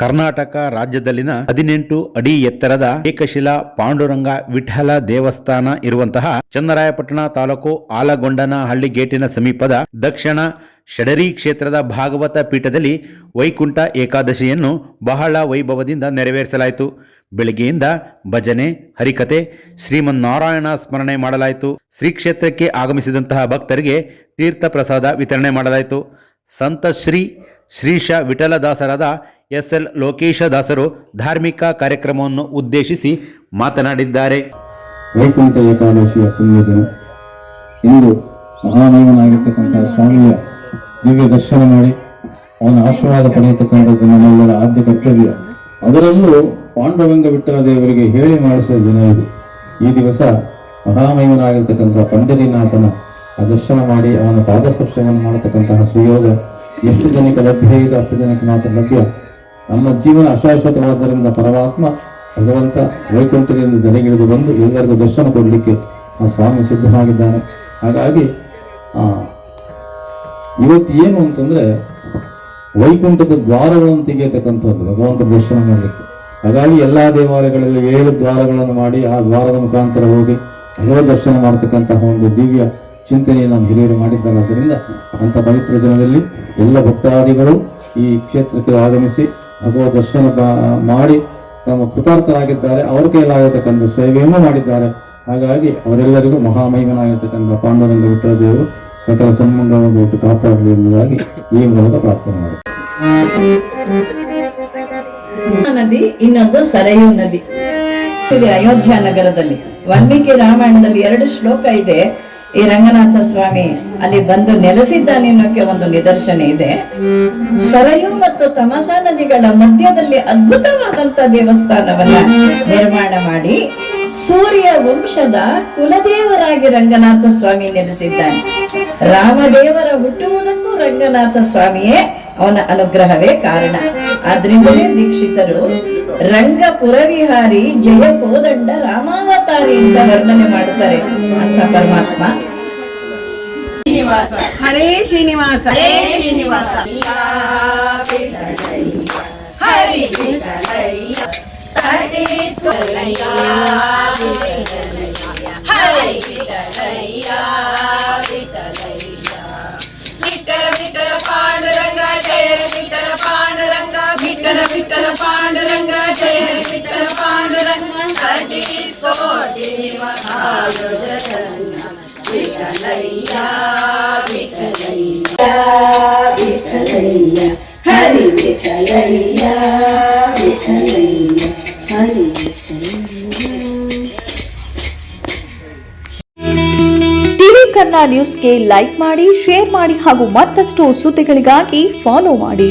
ಕರ್ನಾಟಕ ರಾಜ್ಯದಲ್ಲಿನ ಹದಿನೆಂಟು ಅಡಿ ಎತ್ತರದ ಏಕಶಿಲಾ ಪಾಂಡುರಂಗ ವಿಠಲ ದೇವಸ್ಥಾನ ಇರುವಂತಹ ಚನ್ನರಾಯಪಟ್ಟಣ ತಾಲೂಕು ಆಲಗೊಂಡನಹಳ್ಳಿ ಗೇಟಿನ ಸಮೀಪದ ದಕ್ಷಿಣ ಷಡರಿ ಕ್ಷೇತ್ರದ ಭಾಗವತ ಪೀಠದಲ್ಲಿ ವೈಕುಂಠ ಏಕಾದಶಿಯನ್ನು ಬಹಳ ವೈಭವದಿಂದ ನೆರವೇರಿಸಲಾಯಿತು. ಬೆಳಗ್ಗೆಯಿಂದ ಭಜನೆ, ಹರಿಕತೆ, ಶ್ರೀಮನ್ನಾರಾಯಣ ಸ್ಮರಣೆ ಮಾಡಲಾಯಿತು. ಶ್ರೀ ಕ್ಷೇತ್ರಕ್ಕೆ ಆಗಮಿಸಿದಂತಹ ಭಕ್ತರಿಗೆ ತೀರ್ಥ ಪ್ರಸಾದ ವಿತರಣೆ ಮಾಡಲಾಯಿತು. ಸಂತ ಶ್ರೀ ಶ್ರೀಶ ವಿಠಲದಾಸರಾದ ಎಸ್ ಎಲ್ ಲೋಕೇಶ ದಾಸರು ಧಾರ್ಮಿಕ ಕಾರ್ಯಕ್ರಮವನ್ನು ಉದ್ದೇಶಿಸಿ ಮಾತನಾಡಿದ್ದಾರೆ. ವೈಕುಂಠ ಏಕಾದಶಿಯ ಪುಣ್ಯ ದಿನ. ಇಂದು ಮಹಾದೇವನಾಗಿರ್ತಕ್ಕಂತಹ ಸ್ವಾಮಿಯ ದಿವ್ಯ ದರ್ಶನ ಮಾಡಿ ಅವನ ಆಶೀರ್ವಾದ ಪಡೆಯತಕ್ಕಂಥದ್ದು ನಮ್ಮೆಲ್ಲರ ಆದ್ಯ ಕರ್ತವ್ಯ. ಅದರಲ್ಲೂ ಪಾಂಡವಂಗ ವಿಠಲ ದೇವರಿಗೆ ಹೇಳಿ ಮಾಡಿಸಿದ ದಿನ ಇದು. ಈ ದಿವಸ ಮಹಾಮಹಿಮನಾಗಿರ್ತಕ್ಕಂತಹ ಪಂಡರಿನಾಥನ ದರ್ಶನ ಮಾಡಿ ಅವನ ಪಾದಸ್ಪರ್ಶವನ್ನು ಮಾಡತಕ್ಕಂತಹ ಸುಯೋಗ ಎಷ್ಟು ಜನಕ್ಕೆ ಲಭ್ಯ ಇದೆ ಅಷ್ಟು ಜನಕ್ಕೆ ಮಾತ್ರ ಲಭ್ಯ. ನಮ್ಮ ಜೀವನ ಅಶಾಶ್ವತವಾದ್ದರಿಂದ ಪರಮಾತ್ಮ ಭಗವಂತ ವೈಕುಂಠದಿಂದ ದರೆಗಿಳಿದು ಬಂದು ಎಲ್ಲರಿಗೂ ದರ್ಶನ ಕೊಡಲಿಕ್ಕೆ ಆ ಸ್ವಾಮಿ ಸಿದ್ಧನಾಗಿದ್ದಾನೆ. ಹಾಗಾಗಿ ಇವತ್ತು ಏನು ಅಂತಂದ್ರೆ ವೈಕುಂಠದ ದ್ವಾರಗಳನ್ನು ತೆಗೆಯತಕ್ಕಂಥದ್ದು ಭಗವಂತ ದರ್ಶನ ಮಾಡಲಿಕ್ಕೆ. ಹಾಗಾಗಿ ಎಲ್ಲ ದೇವಾಲಯಗಳಲ್ಲಿ ಏಳು ದ್ವಾರಗಳನ್ನು ಮಾಡಿ ಆ ದ್ವಾರದ ಮುಖಾಂತರ ಹೋಗಿ ಭಗವದ್ ದರ್ಶನ ಮಾಡತಕ್ಕಂತಹ ಒಂದು ದಿವ್ಯ ಚಿಂತನೆಯನ್ನು ನಮ್ಮ ಹಿರಿಯರು ಮಾಡಿದ್ದಾರೆ. ಆದ್ದರಿಂದ ಅಂತ ಪವಿತ್ರ ದಿನದಲ್ಲಿ ಎಲ್ಲ ಭಕ್ತಾದಿಗಳು ಈ ಕ್ಷೇತ್ರಕ್ಕೆ ಆಗಮಿಸಿ ಭಗವದ್ ದರ್ಶನ ಮಾಡಿ ತಮ್ಮ ಕೃತಾರ್ಥರಾಗಿದ್ದಾರೆ, ಅವ್ರ ಕೈಲಾಗತಕ್ಕಂಥ ಸೇವೆಯನ್ನು ಮಾಡಿದ್ದಾರೆ. ಹಾಗಾಗಿ ಅವರೆಲ್ಲರಿಗೂ ಮಹಾಮಹಿಮನಾಗಿರ್ತಕ್ಕಂಥ ಪಾಂಡುರಂಗ ಉತ್ತರದೇವರು ದೇವರು ಸಕಲ ಸಂಬಂಧವನ್ನು ಬಿಟ್ಟು ಕಾಪಾಡಲಿ ಎಂಬುದಾಗಿ ಈ ಮೂಲಕ ಪ್ರಾರ್ಥನೆ ಮಾಡಿ. ನದಿ, ಇನ್ನೊಂದು ಸರಯು ನದಿ. ಅಯೋಧ್ಯ ನಗರದಲ್ಲಿ, ವಾಲ್ಮೀಕಿ ರಾಮಾಯಣದಲ್ಲಿ ಎರಡು ಶ್ಲೋಕ ಇದೆ. ಈ ರಂಗನಾಥ ಸ್ವಾಮಿ ಅಲ್ಲಿ ಬಂದು ನೆಲೆಸಿದ್ದಾನೆ ಅನ್ನೋಕೆ ಒಂದು ನಿದರ್ಶನ ಇದೆ. ಸರಯು ಮತ್ತು ತಮಸಾ ನದಿಗಳ ಮಧ್ಯದಲ್ಲಿ ಅದ್ಭುತವಾದಂತ ದೇವಸ್ಥಾನವನ್ನ ನಿರ್ಮಾಣ ಮಾಡಿ ಸೂರ್ಯ ವಂಶದ ಕುಲದೇವರಾಗಿ ರಂಗನಾಥ ಸ್ವಾಮಿ ನೆಲೆಸಿದ್ದಾನೆ. ರಾಮದೇವರ ಹುಟ್ಟುವುದಕ್ಕೂ ರಂಗನಾಥ ಸ್ವಾಮಿಯೇ ಅವನ ಅನುಗ್ರಹವೇ ಕಾರಣ. ಆದ್ರಿಂದಲೇ ದೀಕ್ಷಿತರು ರಂಗ ಪುರವಿಹಾರಿ ಜಯ ಕೋದಂಡ ರಾಮಾವತಾರಿ ಅಂತ ವರ್ಣನೆ ಮಾಡುತ್ತಾರೆ. ಅಂತ ಪರಮಾತ್ಮ. ಹರೇ ಶ್ರೀನಿವಾಸ. ಹರೇ ಶ್ರೀನಿವಾಸ. ವಿಠಲ ವಿಠಲ ಪಾಂಡುರಂಗ ಜಯ ವಿಠಲ ಪಾಂಡುರಂಗ ವಿಠಲ ವಿಠಲ ಪಾಂಡುರಂಗ ಜಯ ವಿಠಲ ಪಾಂಡುರಂಗ ಕಟಿ ಟಿವಿ ಕನ್ನ ನ್ಯೂಸ್ಗೆ ಲೈಕ್ ಮಾಡಿ ಶೇರ್ ಮಾಡಿ ಹಾಗೂ ಮತ್ತಷ್ಟು ಸುದ್ದಿಗಳಿಗಾಗಿ ಫಾಲೋ ಮಾಡಿ.